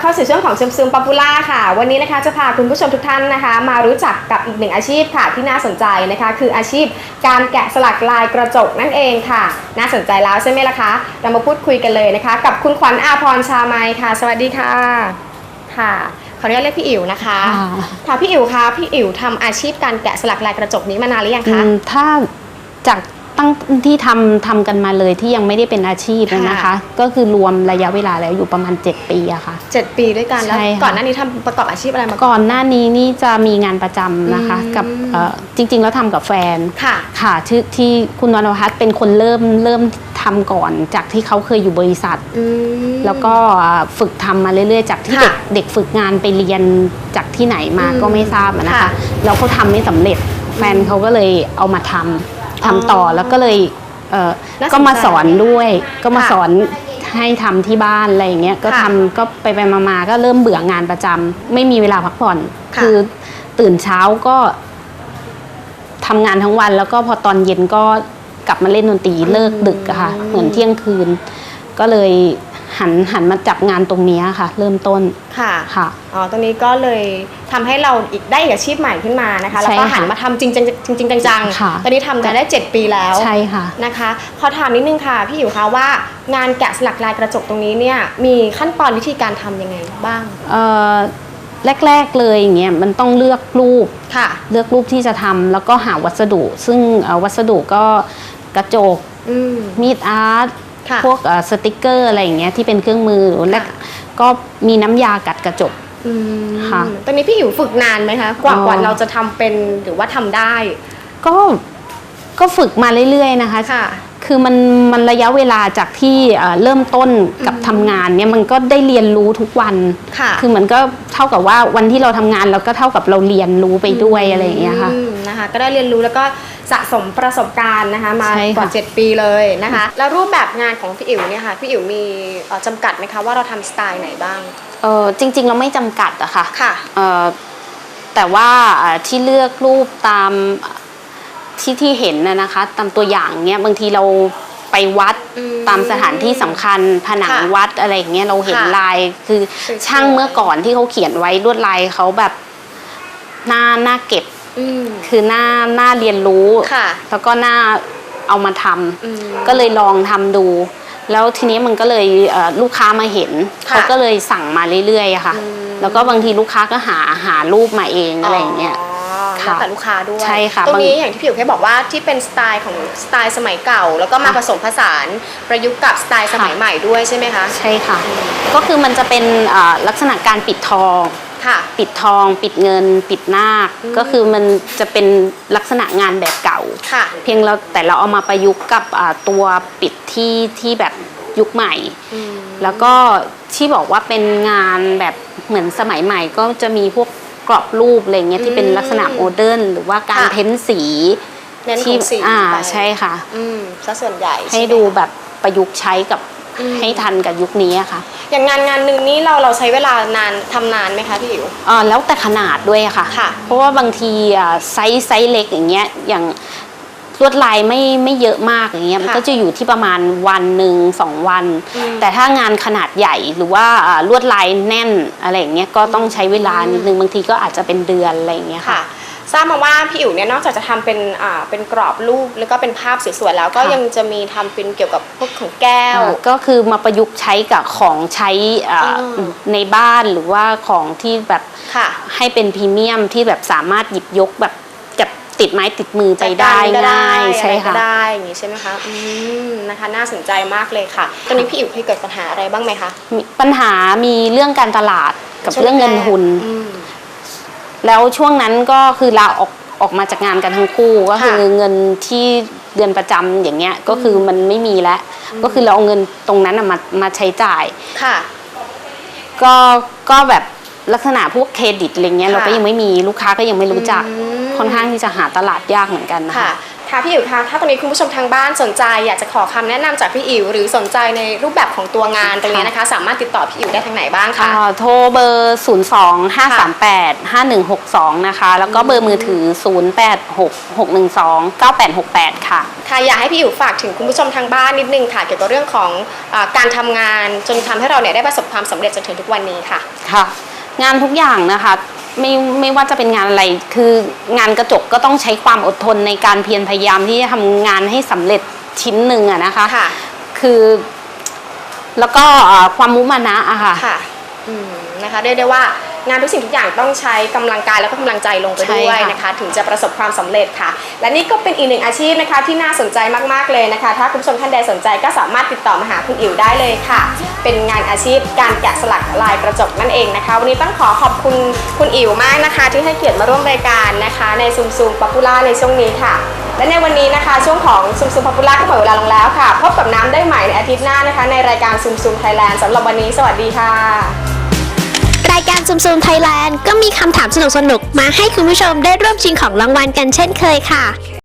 เข้าสู่ช่วงของซึมซึมป๊อปปูล่าค่ะ วันนี้นะคะจะพาคุณผู้ชมทุกท่านนะคะ มารู้จักกับอีกหนึ่งอาชีพค่ะที่น่าสนใจนะคะ คืออาชีพการแกะสลักลายกระจกนั่นเองค่ะ น่าสนใจแล้วใช่ไหมล่ะคะ เรามาพูดคุยกันเลยนะคะ กับคุณขวัญอาพรชาไมยค่ะ สวัสดีค่ะค่ะขออนุญาตเรียกพี่อิ๋วนะคะค่ะค่ะพี่อิ๋วคะพี่อิ๋วทำอาชีพการแกะสลักลายกระจกนี้มานานหรือยังอืคะมถ้าจาก ตั้งที่ทำทำกันมาเลยที่ยังไม่ได้เป็นอาชีพนะนะคะ ค่ะ ก็คือรวมระยะเวลาแล้วอยู่ประมาณ 7 ปีอะค่ะ เจ็ดปีด้วยกันแล้วใช่ค่ะ ก่อนหน้านี้ทำประกอบอาชีพอะไรมาก่อน ก่อนหน้านี้นี่จะมีงานประจำนะคะ อืม กับเอ่อจริง ๆ แล้วทำกับแฟน ค่ะ ค่ะที่ที่คุณวรรณพัฒน์เป็นคนเริ่มเริ่มทำก่อนจากที่เขาเคยอยู่บริษัท อืม แล้วก็ฝึกทำมาเรื่อย ๆ จากที่เด็กค่ะเด็กฝึกงานไปเรียนจากที่ไหนมาอืมก็ไม่ทราบอะนะคะค่ะ แล้วเขาทำไม่สำเร็จแฟนเขาก็เลยเอามาทำ ทำต่อออแล้วก็เลยเออน่าสนใจ ก็มาสอนด้วย ก็มาค่ะสอนให้ทำที่บ้านอะไรอย่างเงี้ยก็ค่ะทำก็ไปไปๆมาๆก็เริ่มเบื่องานประจำไม่มีเวลาพักผ่อนค่ะคือตื่นเช้าก็ทำงานทั้งวัน แล้วก็พอตอนเย็นก็กลับมาเล่นดนตรีเลิกดึกอะค่ะ เหมือนเที่ยงคืน ก็เลย หันหันมาจับงานตรงเนี้ยค่ะ เริ่มต้นค่ะค่ะอ๋อตรงนี้ก็เลยทำให้เราอีกได้อีกอาชีพใหม่ขึ้นมานะคะแล้วก็ใช่ค่ะหันมาทำจริงจังจริงๆจังค่ะๆตอนนี้ทำกันได้ 7 ปีแล้วใช่ค่ะนะคะขอถามนิดนึงค่ะพี่อยู่คะว่างานแกะสลักลายกระจกตรงนี้เนี่ยมีขั้นตอนวิธีการทำยังไงบ้างเอ่อแรกๆเลยอย่างเงี้ยมันต้องเลือกรูปค่ะ เลือกรูปที่จะทำแล้วก็หาวัสดุ ซึ่งเอ่อวัสดุก็กระจกอืมมีดอาร์ตค่ะ พวกเอ่อสติกเกอร์อะไรอย่างเงี้ยที่เป็นเครื่องมือและค่ะก็มีน้ำยากัดกระจกอืมค่ะตอนนี้พี่อยู่ฝึกนานไหมคะกว่าอ๋อกว่าเราจะทำเป็นหรือว่าทำได้ ก็ก็ฝึกมาเรื่อยๆนะคะค่ะคือมันมันระยะเวลาจากที่เอ่อเริ่มต้นกับอืมทำงานเนี่ยมันก็ได้เรียนรู้ทุกวันค่ะคือเหมือนก็เท่ากับว่าวันที่เราทำงานเราก็เท่ากับเราเรียนรู้ไปด้วยอะไรอย่างเงี้ยค่ะอืมนะคะก็ได้เรียนรู้แล้วก็ สะสมประสบการณ์นะคะ มาใช่ค่ะกว่า7ปีเลยนะคะ แล้วรูปแบบงานของพี่อิ๋วเนี่ยค่ะพี่อิ๋วมีเอ่อจำกัดไหมคะว่าเราทำสไตล์ไหนบ้างเออจริง ๆ เราไม่จำกัดอะค่ะค่ะ เอ่อแต่ว่าอ่าที่เลือกรูปตามที่ที่เห็นนะนะคะ ตามตัวอย่างเนี้ยบางทีเราไปวัดอืมตามสถานที่สำคัญผนังค่ะวัดอะไรอย่างเงี้ยเราเห็นค่ะลายคือสวยๆ ช่างเมื่อก่อนที่เขาเขียนไว้ลวดลายเขาแบบหน้าหน้าเก็บอืม คือหน้าหน้าเรียนรู้ค่ะแล้วก็หน้าเอามาทำอืมก็เลยลองทำดู แล้วทีนี้มันก็เลยเอ่อลูกค้ามาเห็นค่ะเขาก็เลยสั่งมาเรื่อยๆอะค่ะอืมแล้วก็บางทีลูกค้าก็หาหารูปมาเองอะไรอย่างเงี้ยอ๋อค่ะแล้วแต่ลูกค้าด้วยใช่ค่ะตรงนี้บางอย่างที่พี่อยู่แค่บอกว่าที่เป็นสไตล์ของสไตล์สมัยเก่า แล้วก็มาค่ะผสมผสานประยุกต์กับสไตล์สมัยค่ะใหม่ด้วยใช่ไหมคะใช่ค่ะ ก็คือมันจะเป็นเอ่อลักษณะการปิดทอง ค่ะ ปิดทอง ปิดเงิน ปิดนาคอืมก็คือมันจะเป็นลักษณะงานแบบเก่า ค่ะ เพียงเราแต่เราเอามาประยุกต์กับอ่าตัวปิดที่ที่แบบยุคใหม่อืมแล้วก็ที่บอกว่าเป็นงานแบบเหมือนสมัยใหม่ ก็จะมีพวกกรอบรูปอะไรเงี้ยที่เป็นลักษณะโมเดิร์นหรือว่าการค่ะ เพ้นสีเน้นขที่องสีอ่าไปใช่ค่ะ อืมซะส่วนใหญ่ให้ช่ไมดูแบบประยุกต์ใช้กับอืม ให้ทันกับยุคนี้อะค่ะ อย่างงานงานหนึ่งนี้เราเราใช้เวลานานทำนานไหมคะพี่อิ๋ว อ่าแล้วแต่ขนาดด้วยอะค่ะ ค่ะเพราะว่าบางทีอ่าไซส์ไซส์เล็กอย่างเงี้ยอย่างลวดลายไม่ไม่เยอะมากอย่างเงี้ยมันค่ะก็จะอยู่ที่ประมาณวันหนึ่งสองวัน อืมแต่ถ้างานขนาดใหญ่หรือว่าอ่าลวดลายแน่นอะไรอย่างเงี้ยก็ต้องใช้เวลานิดนึงบางทีก็อาจจะเป็นเดือนอะไรอย่างเงี้ยค่ะ ค่ะ ทราบมาว่าพี่อิ๋วเนี่ยนอกจากจะทำเป็นอ่าเป็นกรอบรูปแล้วก็เป็นภาพสวยๆแล้ว ก็ค่ะ ยังจะมีทำเป็นเกี่ยวกับพวกของแก้วอ่าก็คือมาประยุกต์ใช้กับของใช้อ่าอืม ในบ้านหรือว่าของที่แบบค่ะ ให้เป็นพรีเมียมที่แบบสามารถหยิบยกแบบจับติดไม้ติดมือไปได้จักันก็ง่ายใช่อะไรก็ค่ะได้อย่างนี้ใช่ไหมคะอืมนะคะน่าสนใจมากเลยค่ะ ตอนนี้พี่อิ๋วเคยเกิดปัญหาอะไรบ้างไหมคะมีปัญหามีเรื่องการตลาดกับช่วเรื่องเงินทุนอืม แล้วช่วงนั้นก็คือลาออกออกมาจากงานกันทั้งคู่ก็คือค่ะเงินที่เดือนประจำอย่างเงี้ยก็คือมันไม่มีแล้ว ก็คือเราเอาเงินตรงนั้นน่ะมามาใช้จ่ายค่ะ ก็ก็แบบลักษณะพวกเครดิตอะไรเงี้ยค่ะเราก็ยังไม่มีลูกค้าก็ยังไม่รู้จักอืมค่อนข้างที่จะหาตลาดยากเหมือนกันนะค่ะ คะค่ะพี่อิ๋วคะถ้าตรงนี้คุณผู้ชมทางบ้านสนใจอยากจะขอคำแนะนำจากพี่อิ๋วหรือสนใจในรูปแบบของตัวงานตรงนี้นะคะ สามารถติดต่อพี่อิ๋วได้ทางไหนบ้างคะ อ่าโทรเบอร์ 0 2 5 3 8 5 1 6 2 นะคะ แล้วก็เบอร์มือถือ 0 8 6 6 1 2 9 8 6 8 ค่ะ ค่ะอยากให้พี่อิ๋วฝากถึงคุณผู้ชมทางบ้านนิดนึงค่ะ เกี่ยวกับเรื่องของอาการทำงานจนทำให้เราเนี่ยได้ประสบความสำเร็จจนถึงทุกวันนี้ค่ะ ค่ะ งานทุกอย่างนะคะ ไม่ไม่ว่าจะเป็นงานอะไร คืองานกระจกก็ต้องใช้ความอดทนในการเพียรพยายามที่จะทำงานให้สำเร็จชิ้นหนึ่งอะนะคะค่ะ คือ แล้วก็อ่าความมุมานะอะค่ะ ค่ะอืมนะคะเรียกได้ว่า งานทุกสิ่งทุกอย่างต้องใช้กำลังกายแล้วก็กำลังใจลงไปใช่ด้วยค่ะนะคะ ถึงจะประสบความสำเร็จค่ะ และนี่ก็เป็นอีกหนึ่งอาชีพนะคะ ที่น่าสนใจมากๆเลยนะคะ ถ้าคุณผู้ชมท่านใดสนใจก็สามารถติดต่อมาหาคุณอิ๋วได้เลยค่ะ เป็นงานอาชีพการแกะสลักลายกระจกนั่นเองนะคะ วันนี้ต้องขอขอบคุณคุณอิ๋วมากนะคะ ที่ให้เกียรติมาร่วมรายการนะคะ ในซูมซูมป๊อปปูล่าในช่วงนี้ค่ะและในวันนี้นะคะช่วงของซูมซูมป๊อปปูล่าก็หมดเวลาลงแล้วค่ะ พบกับน้ำได้ใหม่ในอาทิตย์หน้านะคะ ในรายการซูมซูมไทยแลนด์สำหรับวันนี้ สวัสดีค่ะ รายการซุมซุมไทยแลนด์ก็มีคำถามสนุกๆ มาให้คุณผู้ชมได้ร่วมชิงของรางวัลกันเช่นเคยค่ะ